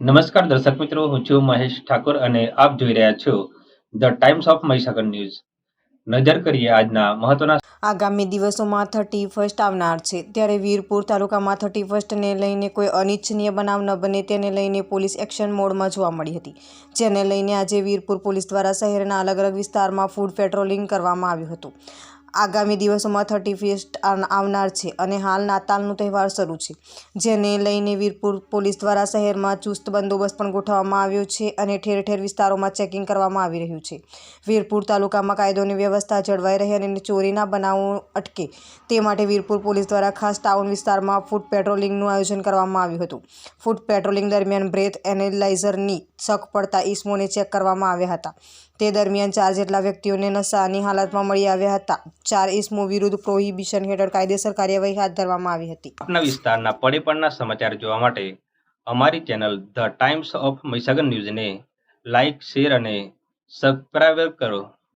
નમસ્કાર દર્શક મિત્રો, હું છું મહેશ ઠાકોર અને આપ જોઈ રહ્યા છો the Times of Mahisagar news. નજર કરીએ આજના મહત્વના આગામી દિવસોમાં થર્ટી ફર્સ્ટ આવનાર છે. ત્યારે વીરપુર તાલુકામાં થર્ટી ફર્સ્ટને લઈને કોઈ અનિચ્છનીય બનાવ ન બને તેને લઈને પોલીસ એક્શન મોડમાં જોવા મળી હતી. જેને લઈને આજે વીરપુર પોલીસ દ્વારા શહેરના અલગ અલગ વિસ્તારમાં ફૂડ પેટ્રોલિંગ કરવામાં આવ્યું હતું. આગામી દિવસોમાં થર્ટી ફર્સ્ટ આવનાર છે અને હાલ નાતાલનો તહેવાર શરૂ છે. જેને લઈને વીરપુર પોલીસ દ્વારા શહેરમાં ચુસ્ત બંદોબસ્ત પણ ગોઠવવામાં આવ્યો છે અને ઠેર ઠેર વિસ્તારોમાં ચેકિંગ કરવામાં આવી રહ્યું છે. વીરપુર તાલુકામાં કાયદોની વ્યવસ્થા જળવાઈ રહે અને ચોરીના બનાવો અટકે તે માટે વીરપુર પોલીસ દ્વારા ખાસ ટાઉન વિસ્તારમાં ફૂડ પેટ્રોલિંગનું આયોજન કરવામાં આવ્યું હતું. ફૂડ પેટ્રોલિંગ દરમિયાન બ્રેથ એનેલાઇઝરની શક પડતા ઈસમોને ચેક કરવામાં આવ્યા હતા. તે દરમિયાન ચાર જેટલા વ્યક્તિઓને નશાની હાલતમાં મળી આવ્યા હતા. ચાર ઇસમો વિરુદ્ધ પ્રોહિબિશન હેઠળ કાયદેસર કાર્યવાહી હાથ ધરવામાં આવી હતી. આપના વિસ્તારના પડે પડના સમાચાર જોવા માટે અમારી channel the Times of Mahisagar ન્યૂઝને લાઇક, શેર અને સબસ્ક્રાઈબ કરો.